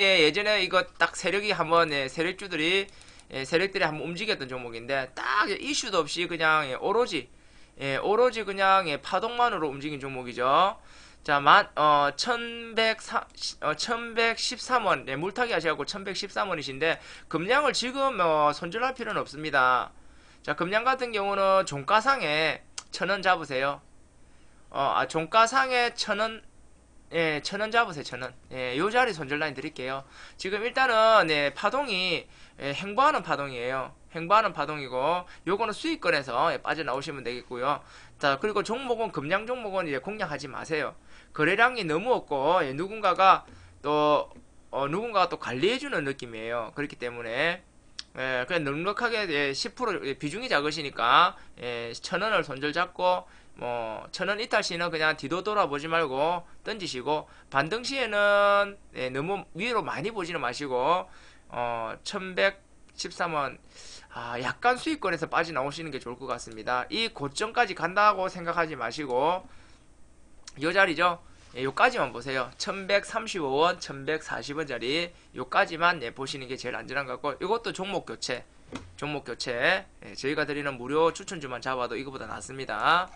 예, 예전에 이거 딱 세력이 한번 예, 세력주들이 예, 세력들이 한번 움직였던 종목인데 딱 이슈도 없이 그냥 예, 오로지 예, 오로지 그냥 예, 파동만으로 움직인 종목이죠. 자, 만, 어, 1104, 어, 1113원, 네, 물타기 하셔갖고 1113원이신데, 금량을 지금, 어, 손절할 필요는 없습니다. 자, 금량 같은 경우는 종가상에 천원 잡으세요. 어, 아, 종가상에 천원, 예, 천원 잡으세요, 천원. 예, 요 자리 손절 라인 드릴게요. 지금 일단은, 예, 파동이, 예, 행보하는 파동이에요. 행보하는 파동이고, 요거는 수익권에서 예, 빠져나오시면 되겠고요. 자, 그리고 종목은, 금량 종목은 이제 공략하지 마세요. 거래량이 너무 없고, 예, 누군가가 또, 어, 누군가가 또 관리해주는 느낌이에요. 그렇기 때문에, 예, 그냥 넉넉하게 예, 10% 예, 비중이 작으시니까 예, 천 원을 손절 잡고 뭐 천 원 이탈 시는 그냥 뒤도 돌아보지 말고 던지시고 반등 시에는 예, 너무 위로 많이 보지는 마시고 어 1113원 아, 약간 수익권에서 빠져나오시는 게 좋을 것 같습니다. 이 고점까지 간다고 생각하지 마시고 요 자리죠. 예, 요까지만 보세요. 1135원, 1140원짜리 요까지만 예, 보시는 게 제일 안전한 것 같고 이것도 종목 교체 종목 교체 예, 저희가 드리는 무료 추천주만 잡아도 이거보다 낫습니다.